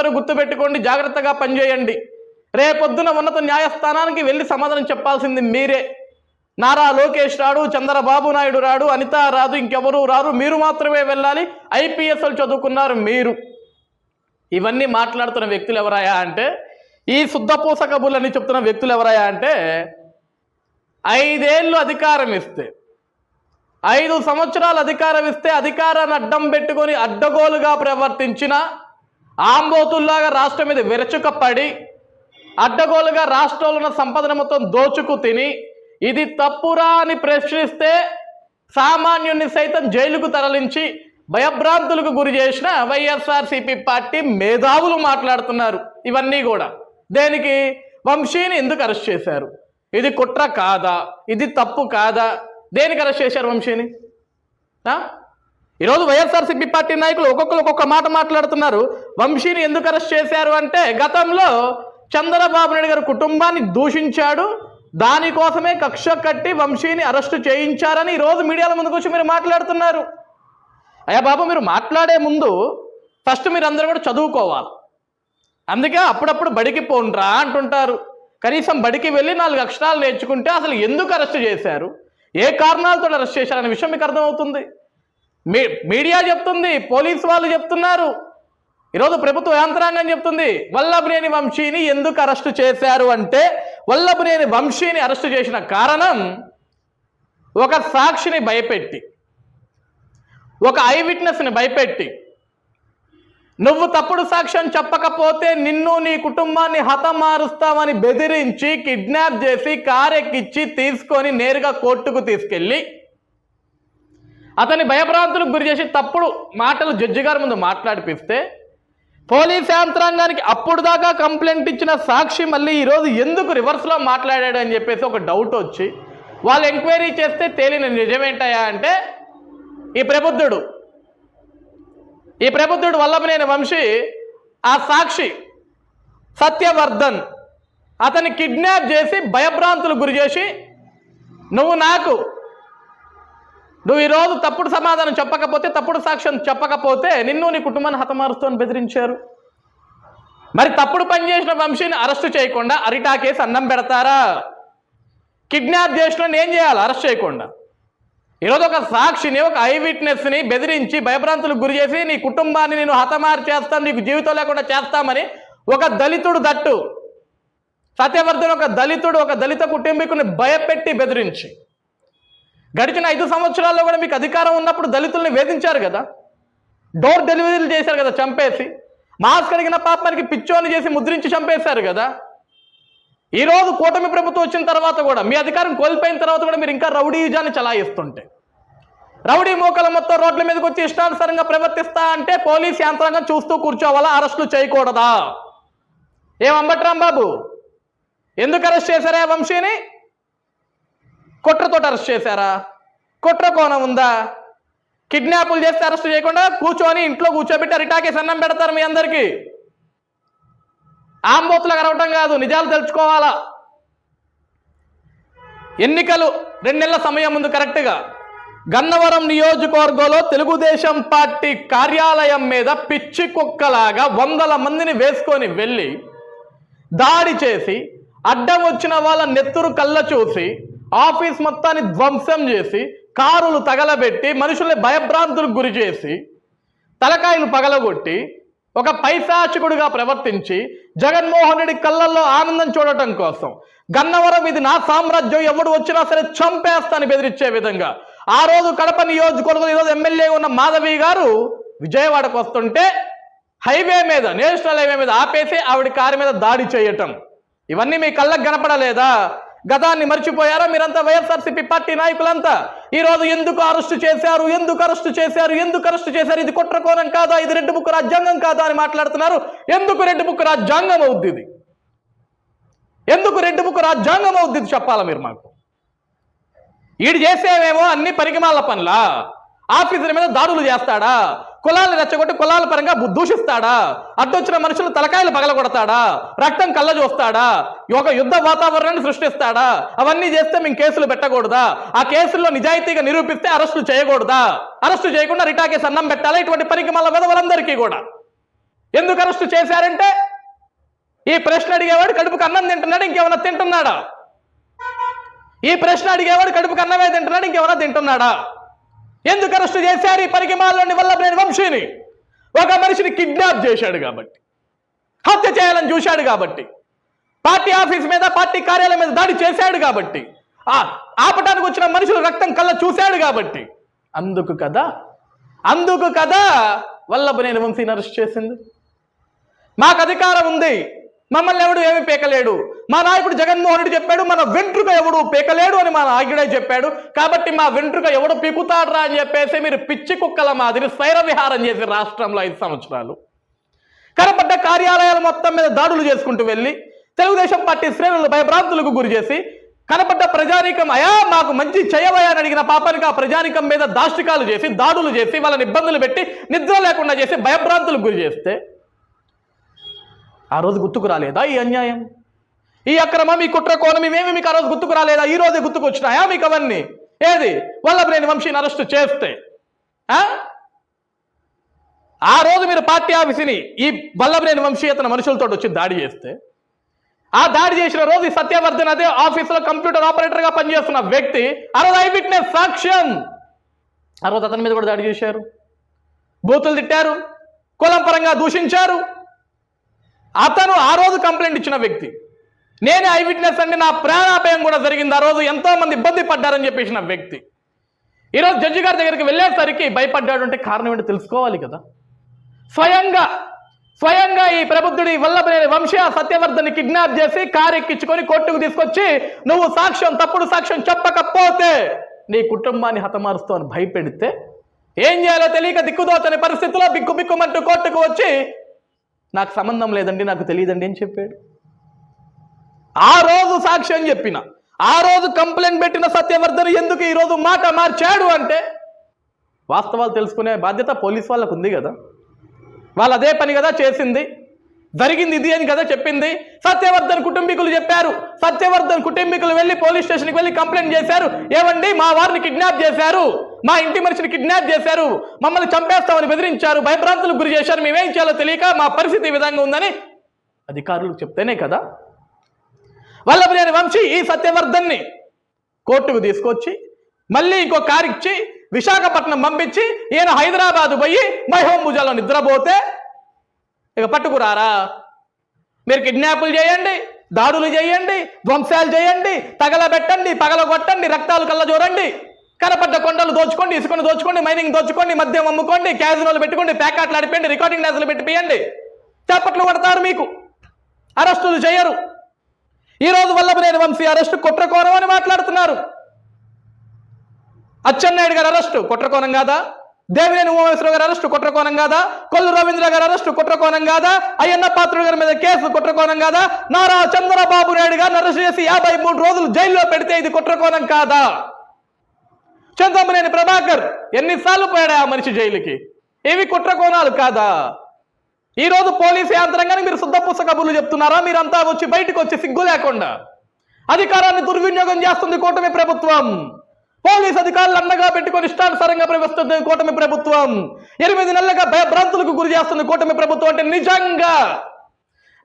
అందరూ గుర్తుపెట్టుకోండి జాగ్రత్తగా పనిచేయండి. రేపొద్దున ఉన్నత న్యాయస్థానానికి వెళ్ళి సమాధానం చెప్పాల్సింది మీరే. నారా లోకేష్ రాడు చంద్రబాబు నాయుడు రాడు అనిత రాదు ఇంకెవరూ రారు మీరు మాత్రమే వెళ్ళాలి ఐపీఎస్ఎల్ చదువుకున్నారు మీరు. ఇవన్నీ మాట్లాడుతున్న వ్యక్తులు ఎవరాయా అంటే ఈ శుద్ధపూస కబుర్లని చెప్తున్న వ్యక్తులు ఎవరాయా అంటే ఐదేళ్ళు అధికారం ఇస్తే ఐదు సంవత్సరాలు అధికారం ఇస్తే అధికారాన్ని అడ్డం పెట్టుకొని అడ్డగోలుగా ప్రవర్తించిన ఆంబోతుల్లాగా రాష్ట్రం మీద విరచుకపడి అడ్డగోలుగా రాష్ట్రంలో ఉన్న సంపదన మొత్తం దోచుకు తిని ఇది తప్పురా అని ప్రశ్నిస్తే సామాన్యుని సైతం జైలుకు తరలించి భయభ్రాంతులకు గురి చేసిన వైఎస్ఆర్సీపీ పార్టీ మేధావులు మాట్లాడుతున్నారు. ఇవన్నీ కూడా. దేనికి? వంశీని ఎందుకు అరెస్ట్ చేశారు? ఇది కుట్ర కాదా? ఇది తప్పు కాదా? దేనికి అరెస్ట్ చేశారు వంశీని? ఈరోజు వైఎస్ఆర్సీపీ పార్టీ నాయకులు ఒక్కొక్కరు ఒక్కొక్క మాట మాట్లాడుతున్నారు. వంశీని ఎందుకు అరెస్ట్ చేశారు అంటే గతంలో చంద్రబాబు నాయుడు గారి కుటుంబాన్ని దూషించాడు. దానికోసమే కక్ష కట్టి వంశీని అరెస్టు చేయించారని ఈరోజు మీడియాల ముందుకు వచ్చి మీరు మాట్లాడుతున్నారు. అయ్యా బాబు మీరు మాట్లాడే ముందు ఫస్ట్ మీరు అందరూ కూడా చదువుకోవాలి. అందుకే అప్పుడప్పుడు బడికి పోండ్రా అంటుంటారు. కనీసం బడికి వెళ్ళి నాలుగు అక్షరాలు నేర్చుకుంటే అసలు ఎందుకు అరెస్ట్ చేశారు? ఏ కారణాలతో అరెస్ట్ చేశారనే విషయం మీకు అర్థమవుతుంది. మీ మీడియా చెప్తుంది పోలీసు వాళ్ళు చెప్తున్నారు. ఈరోజు ప్రభుత్వ యంత్రాంగం చెప్తుంది వల్లభనేని వంశీని ఎందుకు అరెస్టు చేశారు అంటే వల్లభనేని వంశీని అరెస్టు చేసిన కారణం ఒక సాక్షిని భయపెట్టి ఒక ఐ విట్నెస్ని భయపెట్టి. నువ్వు తప్పుడు సాక్ష్యం చెప్పకపోతే నిన్ను నీ కుటుంబాన్ని హతమారుస్తామని బెదిరించి కిడ్నాప్ చేసి కారెక్కిచ్చి తీసుకొని నేరుగా కోర్టుకు తీసుకెళ్ళి అతని భయభ్రాంతులకు గురి చేసి తప్పుడు మాటలు జడ్జి గారి ముందు మాట్లాడిపిస్తే పోలీస్ యంత్రాంగానికి అప్పుడు దాకా కంప్లైంట్ ఇచ్చిన సాక్షి మళ్ళీ ఈరోజు ఎందుకు రివర్స్లో మాట్లాడాడు అని చెప్పేసి ఒక డౌట్ వచ్చి వాళ్ళు ఎంక్వైరీ చేస్తే తేలిన నిజమేంటయా అంటే ఈ ప్రబుద్ధుడు ఈ ప్రబుద్ధుడు వల్లభనేని వంశీ ఆ సాక్షి సత్యవర్ధన్ అతన్ని కిడ్నాప్ చేసి భయభ్రాంతులు గురి చేసి నువ్వు నాకు నువ్వు ఈరోజు తప్పుడు సమాధానం చెప్పకపోతే తప్పుడు సాక్ష్యం చెప్పకపోతే నిన్ను నీ కుటుంబాన్ని హతమారుస్తూ అని బెదిరించారు. మరి తప్పుడు పని చేసిన వంశీని అరెస్ట్ చేయకుండా అరిటా కేసు అన్నం పెడతారా? కిడ్నాప్ చేసిన ఏం చేయాలి? అరెస్ట్ చేయకుండా. ఈరోజు ఒక సాక్షిని ఒక ఐ విట్నెస్ని బెదిరించి భయభ్రాంతులకు గురి చేసి నీ కుటుంబాన్ని నేను హతమారు చేస్తాను నీకు జీవితం లేకుండా చేస్తామని ఒక దళితుడు దట్టు. సత్యవర్ధన్ ఒక దళితుడు ఒక దళిత కుటుంబీకుని భయపెట్టి బెదిరించి. గడిచిన ఐదు సంవత్సరాల్లో కూడా మీకు అధికారం ఉన్నప్పుడు దళితుల్ని వేధించారు కదా. డోర్ డెలివరీలు చేశారు కదా చంపేసి. మాస్క్ అడిగిన పాపానికి పిచ్చోని చేసి ముద్రించి చంపేశారు కదా. ఈరోజు కూటమి ప్రభుత్వం వచ్చిన తర్వాత కూడా మీ అధికారం కోల్పోయిన తర్వాత కూడా మీరు ఇంకా రౌడీజాన్ని చలాయిస్తుంటే. రౌడీ మోకల మొత్తం రోడ్ల మీదకి వచ్చి ఇష్టానుసారంగా ప్రవర్తిస్తా అంటే పోలీస్ యంత్రాంగం చూస్తూ కూర్చోవాలా అరెస్టులు చేయకూడదా? ఏం అంబట్రాం బాబు? ఎందుకు అరెస్ట్ చేశారా వంశీని? కుట్రతో అరెస్ట్ చేశారా? కుట్ర కోణం ఉందా? కిడ్నాపులు చేస్తే అరెస్ట్ చేయకుండా కూర్చొని ఇంట్లో కూర్చోబెట్టి రిటాకేసి అన్నం పెడతారు మీ అందరికీ. ఆంబోతులు కరవటం కాదు నిజాలు తెలుసుకోవాలా? ఎన్నికలు రెండు నెలల సమయం ముందు కరెక్ట్గా. గన్నవరం నియోజకవర్గంలో తెలుగుదేశం పార్టీ కార్యాలయం మీద పిచ్చి కుక్కలాగా వందల మందిని వేసుకొని వెళ్ళి దాడి చేసి అడ్డం వచ్చిన వాళ్ళ నెత్తురు కళ్ళ చూసి ఆఫీస్ మొత్తాన్ని ధ్వంసం చేసి కారులు తగలబెట్టి మనుషుల్ని భయభ్రాంతులకు గురి చేసి తలకాయలు పగలగొట్టి ఒక పైశాచికుడిగా ప్రవర్తించి జగన్మోహన్ రెడ్డి కళ్ళల్లో ఆనందం చూడటం కోసం గన్నవరం ఇది నా సామ్రాజ్యం ఎవడు వచ్చినా సరే చంపేస్తాను బెదిరించే విధంగా. ఆ రోజు కడప నియోజకవర్గం ఈరోజు ఎమ్మెల్యే ఉన్న మాధవి గారు విజయవాడకు వస్తుంటే హైవే మీద నేషనల్ హైవే మీద ఆపేసి ఆవిడ కారు మీద దాడి చేయటం. ఇవన్నీ మీ కళ్ళకు కనపడలేదా? గతాన్ని మర్చిపోయారా మీరంతా వైఎస్ఆర్సీపీ పార్టీ నాయకులంతా? ఈరోజు ఎందుకు అరెస్టు చేశారు? ఎందుకు అరెస్టు చేశారు? ఎందుకు అరెస్టు చేశారు? ఇది కుట్రకోణం కాదా? ఇది రెడ్డి బుక్ రాజ్యాంగం కాదా అని మాట్లాడుతున్నారు. ఎందుకు రెడ్డి బుక్ రాజ్యాంగం అవుద్ది ఇది? ఎందుకు రెడ్డి బుక్ రాజ్యాంగం అవుద్ది ఇది చెప్పాలా మీరు మాకు? ఈడు చేసేవేమో అన్ని పరిగమాల పనులా? ఆఫీసుల మీద దాడులు చేస్తాడా? కులాలు రెచ్చగొట్టి కులాల పరంగా దూషిస్తాడా? అడ్డొచ్చిన మనుషులు తలకాయలు పగలగొడతాడా? రక్తం కళ్ళ చూస్తాడా ఒక యుద్ధ వాతావరణాన్ని సృష్టిస్తాడా? అవన్నీ చేస్తే మేము కేసులు పెట్టకూడదా? ఆ కేసుల్లో నిజాయితీగా నిరూపిస్తే అరెస్టులు చేయకూడదా? అరెస్టు చేయకుండా రిటా సన్నం అన్నం పెట్టాలా? ఇటువంటి పరిగమాల విధవలందరికీ కూడా. ఎందుకు అరెస్టు చేశారంటే ఈ ప్రశ్న అడిగేవాడు కడుపుకు అన్నం తింటున్నాడు ఇంకేమైనా తింటున్నాడా? ఈ ప్రశ్న అడిగేవాడు కడుపుకు అన్నమే తింటున్నాడు ఇంకేమైనా తింటున్నాడా? ఎందుకు అరెస్ట్ చేశారు? ఈ పరిగమాలని వల్ల వంశీని. ఒక మనిషిని కిడ్నాప్ చేశాడు కాబట్టి. హత్య చేయాలని చూశాడు కాబట్టి. పార్టీ ఆఫీస్ మీద పార్టీ కార్యాలయం మీద దాడి చేశాడు కాబట్టి. ఆ ఆపటానికి వచ్చిన మనుషులు రక్తం కళ్ళ చూశాడు కాబట్టి. అందుకు కదా? అందుకు కదా వల్లభనేని వంశీని అరెస్ట్ చేసింది? మాకు అధికారం ఉంది. మమ్మల్ని ఎవడు ఏమి పేకలేడు? మా నాయకుడు జగన్మోహన్ రెడ్డి చెప్పాడు మన వెంట్రుక ఎవడు పేకలేడు అని మా నాయకుడే చెప్పాడు. కాబట్టి మా వెంట్రుక ఎవడు పీకుతాడ్రా అని చెప్పేసి మీరు పిచ్చి కుక్కల మాదిరి స్వైర విహారం చేసి రాష్ట్రంలో ఐదు సంవత్సరాలు. కనపడ్డ కార్యాలయాల మొత్తం మీద దాడులు చేసుకుంటూ వెళ్ళి తెలుగుదేశం పార్టీ శ్రేణులు భయభ్రాంతులకు గురి చేసి కనపడ్డ ప్రజానీకం అయా మాకు మంచి చేయవయా అని అడిగిన పాపానికి ఆ ప్రజానీకం మీద దాష్టికాలు చేసి దాడులు చేసి వాళ్ళని ఇబ్బందులు పెట్టి నిద్ర లేకుండా చేసి భయభ్రాంతులకు గురి చేస్తే ఆ రోజు గుర్తుకు రాలేదా ఈ అన్యాయం? ఈ అక్రమం ఈ కుట్ర కోణం ఇవేమి మీకు ఆ రోజు గుర్తుకు రాలేదా? ఈ రోజే గుర్తుకు వచ్చినాయా మీకు అవన్నీ? ఏది? వల్లభనేని వంశీని అరెస్టు చేస్తే. ఆ? ఆ రోజు మీరు పార్టీ ఆఫీసుని ఈ వల్లభనేని వంశీ అతని మనుషులతో వచ్చి దాడి చేస్తే ఆ దాడి చేసిన రోజు ఈ సత్యవర్ధన్ అదే ఆఫీసులో కంప్యూటర్ ఆపరేటర్గా పనిచేస్తున్న వ్యక్తి ఆ రోజు ఐ విట్నెస్ సాక్ష్యం. ఆ రోజు అతని మీద కూడా దాడి చేశారు. బూతులు తిట్టారు. కులం పరంగా దూషించారు. అతను ఆ రోజు కంప్లైంట్ ఇచ్చిన వ్యక్తి. నేనే ఐ విట్నెస్ అండి నా ప్రాణాపాయం కూడా జరిగింది. ఆ రోజు ఎంతో మంది ఇబ్బంది పడ్డారని చెప్పేసిన వ్యక్తి. ఈరోజు జడ్జి గారి దగ్గరికి వెళ్ళేసరికి భయపడ్డాడు అంటే కారణం ఏంటో తెలుసుకోవాలి కదా. స్వయంగా స్వయంగా ఈ ప్రబుద్ధుడి వల్లభనేని వంశీ ఆ సత్యవర్ధన్ని కిడ్నాప్ చేసి కారు ఎక్కించుకొని కోర్టుకు తీసుకొచ్చి నువ్వు సాక్ష్యం తప్పుడు సాక్ష్యం చెప్పకపోతే నీ కుటుంబాన్ని హతమారుస్తూ అని భయపెడితే ఏం చేయాలో తెలియక దిక్కుదోచని పరిస్థితిలో బిక్కు బిక్కుమంటూ కోర్టుకు వచ్చి నాకు సంబంధం లేదండి నాకు తెలియదండి అని చెప్పాడు. ఆ రోజు సాక్ష్యం చెప్పిన. ఆ రోజు కంప్లైంట్ పెట్టిన సత్యవర్ధన్ ఎందుకు ఈరోజు మాట మార్చాడు అంటే వాస్తవాలు తెలుసుకునే బాధ్యత పోలీస్ వాళ్ళకు ఉంది కదా. వాళ్ళు అదే పని కదా చేసింది. జరిగింది ఇది అని కదా చెప్పింది. సత్యవర్ధన్ కుటుంబీకులు చెప్పారు. సత్యవర్ధన్ కుటుంబీకులు వెళ్ళి పోలీస్ స్టేషన్కి వెళ్ళి కంప్లైంట్ చేశారు. ఏమండి మా వారిని కిడ్నాప్ చేశారు. మా ఇంటి మనిషిని కిడ్నాప్ చేశారు. మమ్మల్ని చంపేస్తామని బెదిరించారు. భయభ్రాంతులకు గురి చేశారు. మేమేం చేయాలో తెలియక మా పరిస్థితి ఈ విధంగా ఉందని అధికారులు చెప్తేనే కదా. వల్లభనేని వంశీ ఈ సత్యవర్ధన్ని కోర్టుకు తీసుకొచ్చి మళ్ళీ ఇంకో కారు ఇచ్చి విశాఖపట్నం పంపించి ఈయన హైదరాబాద్ పోయి మైహోం నిద్రపోతే ఇక పట్టుకురారా? మీరు కిడ్నాపులు చేయండి దాడులు చేయండి ధ్వంసాలు చేయండి తగలబెట్టండి పగలగొట్టండి రక్తాలు కళ్ళ చూడండి కనపడ్డ కొండలు దోచుకోండి ఇసుకొని దోచుకోండి మైనింగ్ దోచుకోండి మద్యం అమ్ముకోండి క్యాజువల్ పెట్టుకోండి ప్యాకెట్లు అడిపండి రికార్డింగ్ డాన్సులు పెట్టిపోయండి చప్పట్లు కొడతారు మీకు. అరెస్టులు చేయరు. ఈ రోజు వల్లభనేని వంశీ అరెస్టు కుట్రకోణం అని మాట్లాడుతున్నారు. అచ్చెన్నాయుడు గారు అరెస్టు కుట్రకోణం కాదా? దేవినేని ఉమామేశ్వర గారు అరెస్టు కుట్రకోణం కాదా? కొల్లు రవీంద్ర గారు అరెస్టు కుట్రకోణం కాదా? అయ్యన్న పాత్రుడు గారి మీద కేసు కుట్రకోణం కాదా? నారా చంద్రబాబు నాయుడు గారు అరెస్ట్ చేసి యాభై మూడు రోజులు జైల్లో పెడితే ఇది కుట్రకోణం కాదా? చంద్రమనేని ప్రభాకర్. ఎన్నిసార్లు పోయాడు ఆ మనిషి జైలుకి? ఇవి కుట్రకోణాలు కాదా? ఈ రోజు పోలీసు యంత్రంగానే మీరు శుద్ధ పుస్తకబులు చెప్తున్నారా? మీరంతా వచ్చి బయటకు వచ్చి సిగ్గు లేకుండా. అధికారాన్ని దుర్వినియోగం చేస్తుంది కూటమి ప్రభుత్వం. పోలీస్ అధికారులు అండగా పెట్టుకొని ఇష్టానుసారంగా ప్రవేశిస్తుంది కూటమి ప్రభుత్వం. ఎనిమిది నెలలుగా భయభ్రాంతులకు గురి చేస్తుంది కూటమి ప్రభుత్వం అంటే నిజంగా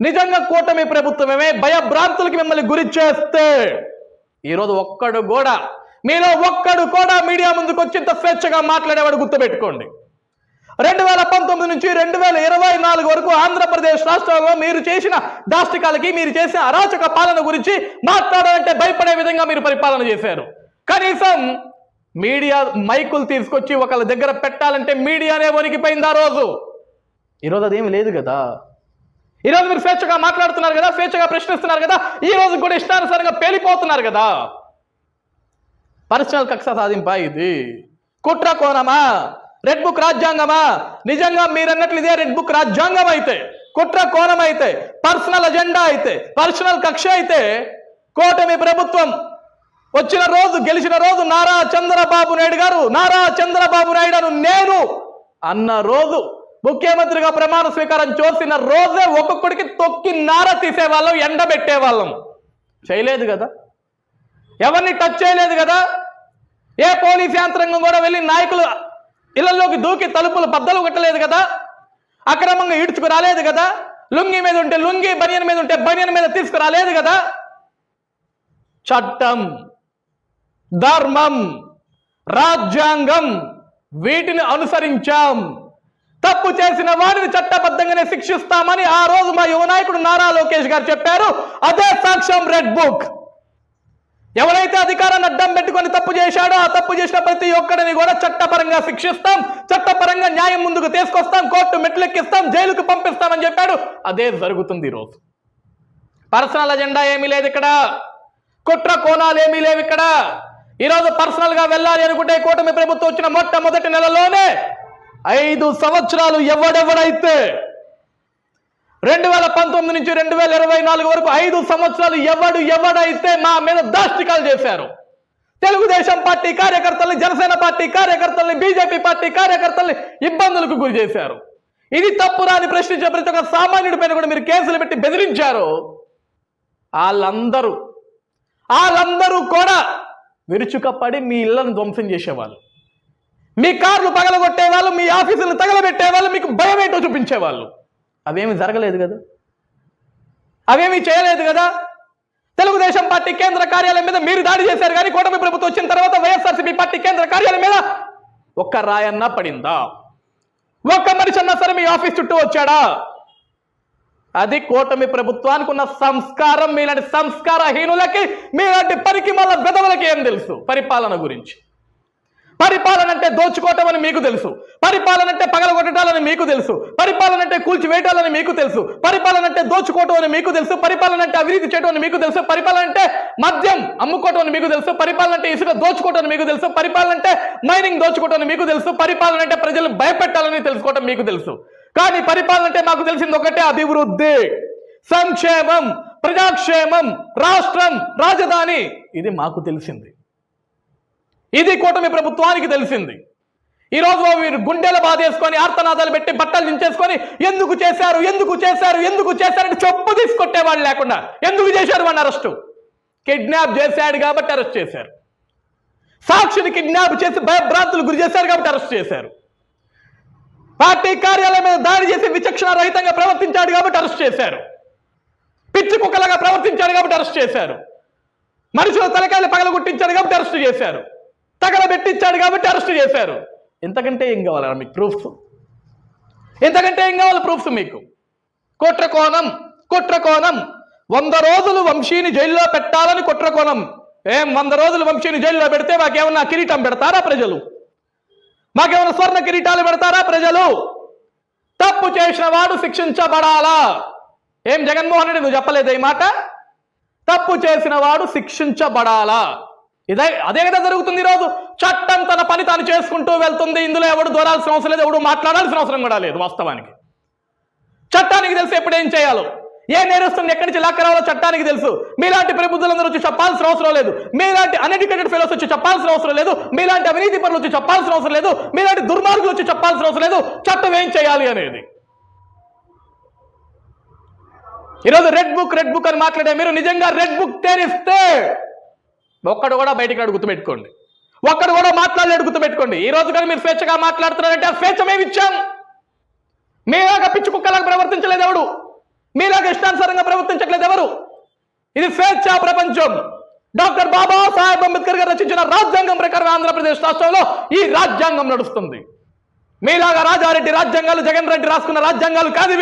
నిజంగా కూటమి ప్రభుత్వమే. భయభ్రాంతులకి మిమ్మల్ని గురి చేస్తే ఈరోజు ఒక్కడు కూడా మీలో ఒక్కడు కూడా మీడియా ముందుకు వచ్చి ఇంత స్వేచ్ఛగా మాట్లాడేవాడు గుర్తుపెట్టుకోండి. రెండు వేల పంతొమ్మిది నుంచి రెండు వేల ఇరవై నాలుగు వరకు ఆంధ్రప్రదేశ్ రాష్ట్రంలో మీరు చేసిన దాష్టికాలకి మీరు చేసిన అరాచక పాలన గురించి మాట్లాడాలంటే భయపడే విధంగా మీరు పరిపాలన చేశారు. కనీసం మీడియా మైకులు తీసుకొచ్చి ఒకళ్ళ దగ్గర పెట్టాలంటే మీడియానే వణికిపోయింది ఆ రోజు. ఈరోజు అదేమి లేదు కదా. ఈరోజు మీరు స్వేచ్ఛగా మాట్లాడుతున్నారు కదా స్వేచ్ఛగా ప్రశ్నిస్తున్నారు కదా ఈ రోజు కూడా ఇష్టానుసారంగా పేలిపోతున్నారు కదా. పర్సనల్ కక్ష సాధింపా ఇది. కుట్ర కోణమా? Red book రాజ్యాంగమా? నిజంగా మీరన్నట్లు ఇదే రెడ్ బుక్ రాజ్యాంగం అయితే కుట్ర కోణం అయితే పర్సనల్ అజెండా అయితే పర్సనల్ కక్ష అయితే కూటమి ప్రభుత్వం వచ్చిన రోజు గెలిచిన రోజు నారా చంద్రబాబు నాయుడు గారు నారా చంద్రబాబు నాయుడు అను నేను అన్న రోజు ముఖ్యమంత్రిగా ప్రమాణ స్వీకారం చూసిన రోజే ఒక్కొక్కడికి తొక్కి నార తీసేవాళ్ళం ఎండబెట్టే వాళ్ళం చేయలేదు కదా? ఎవరిని టచ్ చేయలేదు కదా? ఏ పోలీస్ యంత్రాంగం కూడా వెళ్ళి నాయకులు ఇళ్ళలోకి దూకి తలుపులు బద్దలు కొట్టలేదు కదా? అక్రమంగా ఈడ్చుకు రాలేదు కదా? లుంగి మీద ఉంటే లుంగి బనియన్ మీద ఉంటే బనియన్ మీద తీసుకురాలేదు కదా? చట్టం ధర్మం రాజ్యాంగం వీటిని అనుసరించాం. తప్పు చేసిన వారిని చట్టబద్ధంగానే శిక్షిస్తామని ఆ రోజు మా యువ నాయకుడు నారా లోకేష్ గారు చెప్పారు. అదే సాక్ష్యం రెడ్ బుక్. ఎవరైతే అధికారాన్ని అడ్డం పెట్టుకొని తప్పు చేశాడో ఆ తప్పు చేసిన ప్రతి ఒక్కడిని కూడా చట్టపరంగా శిక్షిస్తాం చట్టపరంగా న్యాయం ముందుకు తీసుకొస్తాం కోర్టు మెట్లెక్కిస్తాం జైలుకు పంపిస్తామని చెప్పాడు. అదే జరుగుతుంది ఈరోజు. పర్సనల్ అజెండా ఏమీ లేదు ఇక్కడ. కుట్ర కోణాలు ఏమీ లేవు ఇక్కడ. ఈరోజు పర్సనల్గా వెళ్ళాలి అనుకుంటే కూటమి ప్రభుత్వం వచ్చిన మొట్టమొదటి నెలలోనే ఐదు సంవత్సరాలు ఎవడెవడైతే రెండు వేల పంతొమ్మిది నుంచి రెండు వేల ఇరవై నాలుగు వరకు ఐదు సంవత్సరాలు ఎవడు ఎవడైతే మా మీద దాష్టికాలు చేశారు తెలుగుదేశం పార్టీ కార్యకర్తల్ని జనసేన పార్టీ కార్యకర్తల్ని బీజేపీ పార్టీ కార్యకర్తల్ని ఇబ్బందులకు గురి చేశారు. ఇది తప్పురాని ప్రశ్నించే ప్రతి ఒక్క సామాన్యుడి పైన కూడా మీరు కేసులు పెట్టి బెదిరించారు వాళ్ళందరూ వాళ్ళందరూ కూడా విరుచుకపడి మీ ఇళ్ళను ధ్వంసం చేసేవాళ్ళు. మీ కార్లు పగలగొట్టేవాళ్ళు మీ ఆఫీసులను తగలబెట్టేవాళ్ళు మీకు భయం ఏంటో చూపించేవాళ్ళు. అవేమి జరగలేదు కదా? అవేమీ చేయలేదు కదా? తెలుగుదేశం పార్టీ కేంద్ర కార్యాలయం మీద మీరు దాడి చేశారు కానీ కూటమి ప్రభుత్వం వచ్చిన తర్వాత వైఎస్ఆర్సీపీ పార్టీ కేంద్ర కార్యాలయం మీద ఒక్క రాయన్నా పడిందా? ఒక్క మనిషి అన్నా సరే మీ ఆఫీస్ చుట్టూ వచ్చాడా? అది కూటమి ప్రభుత్వానికి ఉన్న సంస్కారం మీలాంటి సంస్కారహీనులకి మీలాంటి పనికి మళ్ళా బెదవులకి ఏం తెలుసు? పరిపాలన గురించి. పరిపాలన అంటే దోచుకోవటం అని మీకు తెలుసు పరిపాలన అంటే పగలగొట్టడాలని మీకు తెలుసు పరిపాలన అంటే కూల్చివేయటాలని మీకు తెలుసు పరిపాలన అంటే దోచుకోవటం అని మీకు తెలుసు పరిపాలన అంటే అవినీతి చేయటం అని మీకు తెలుసు పరిపాలన అంటే మద్యం అమ్ముకోవటం అని మీకు తెలుసు పరిపాలన అంటే ఇసుక దోచుకోవటం అని మీకు తెలుసు పరిపాలన అంటే మైనింగ్ దోచుకోవటం అని మీకు తెలుసు పరిపాలన అంటే ప్రజలు భయపెట్టాలని తెలుసుకోవటం మీకు తెలుసు కానీ పరిపాలన అంటే మాకు తెలిసింది ఒకటే అభివృద్ధి సంక్షేమం ప్రజాక్షేమం రాష్ట్రం రాజధాని ఇది మాకు తెలిసింది ఇది కూటమి ప్రభుత్వానికి తెలిసింది. ఈరోజు మీరు గుండెలు బాధేసుకొని ఆర్తనాదాలు పెట్టి బట్టలు దించేసుకొని ఎందుకు చేశారు ఎందుకు చేశారు ఎందుకు చేశారని చెప్పు తీసుకొట్టేవాళ్ళు లేకుండా ఎందుకు చేశారు వాడిని అరెస్టు? కిడ్నాప్ చేశాడు కాబట్టి అరెస్ట్ చేశారు. సాక్షిని కిడ్నాప్ చేసి భయభ్రాంతులు గురి చేశారు కాబట్టి అరెస్ట్ చేశారు. పార్టీ కార్యాలయం మీద దాడి చేసి విచక్షణ రహితంగా ప్రవర్తించాడు కాబట్టి అరెస్ట్ చేశారు. పిచ్చి కుక్కలాగా ప్రవర్తించాడు కాబట్టి అరెస్ట్ చేశారు. మనుషుల తలకాయలు పగలగొట్టించాడు కాబట్టి అరెస్ట్ చేశారు. తగలబెట్టించాడు కాబట్టి అరెస్ట్ చేశారు. ఇంతకంటే ఏం కావాలన్నా మీకు ప్రూఫ్స్ ఇంతకంటే ఏం కావాలి ప్రూఫ్స్ మీకు? కుట్రకోణం కుట్రకోణం. వంద రోజులు వంశీని జైల్లో పెట్టాలని కుట్రకోణం. ఏం వంద రోజులు వంశీని జైల్లో పెడితే మాకేమన్నా కిరీటం పెడతారా ప్రజలు? మాకేమైనా స్వర్ణ కిరీటాలు పెడతారా ప్రజలు? తప్పు చేసిన వాడు శిక్షించబడాలా? ఏం జగన్మోహన్ రెడ్డి నువ్వు చెప్పలేదు ఈ మాట? తప్పు చేసిన వాడు శిక్షించబడాలా? ఇదే అదే కదా జరుగుతుంది ఈరోజు. చట్టం తన పని తాను చేసుకుంటూ వెళ్తుంది. ఇందులో ఎవడు దూరాల్సిన అవసరం లేదు. ఎవడు మాట్లాడాల్సిన అవసరం కూడా లేదు వాస్తవానికి. చట్టానికి తెలుసు ఎప్పుడు ఏం చేయాలో. ఏ నేరస్తుంది ఎక్కడి నుంచి లాక్కరావాలో చట్టానికి తెలుసు. మీలాంటి ప్రబుద్ధులందరూ వచ్చి చెప్పాల్సిన అవసరం లేదు. మీలాంటి అన్ఎడ్యుకేటెడ్ ఫెలోస్ వచ్చి చెప్పాల్సిన అవసరం లేదు. మీలాంటి అవినీతి పనులు వచ్చి చెప్పాల్సిన అవసరం లేదు. మీలాంటి దుర్మార్గులు వచ్చి చెప్పాల్సిన అవసరం లేదు. చట్టం ఏం చేయాలి అనేది. ఈరోజు రెడ్ బుక్ రెడ్ బుక్ అని మాట్లాడే మీరు నిజంగా రెడ్ బుక్ తెరిస్తే ఒక్కడు కూడా బయటికి రాడు గుర్తుపెట్టుకోండి. ఒక్కడు కూడా మాట్లాడలేడు గుర్తుపెట్టుకోండి. ఈ రోజు కానీ మీరు స్వేచ్ఛగా మాట్లాడుతున్నారంటే ఆ స్వేచ్ఛ మేము ఇచ్చాం. మీలాగా పిచ్చి కుక్కలాగా ప్రవర్తించలేదు ఎవడు? మీలాగా ఇష్టానుసారంగా ప్రవర్తించట్లేదు ఎవరు? ఇది స్వేచ్ఛ ప్రపంచం. డాక్టర్ బాబా సాహెబ్ అంబేద్కర్ గారు రచించిన రాజ్యాంగం ప్రకారం ఆంధ్రప్రదేశ్ రాష్ట్రంలో ఈ రాజ్యాంగం నడుస్తుంది. మీలాగా రాజారెడ్డి రాజ్యాంగాలు జగన్ రెడ్డి రాసుకున్న రాజ్యాంగాలు కాదు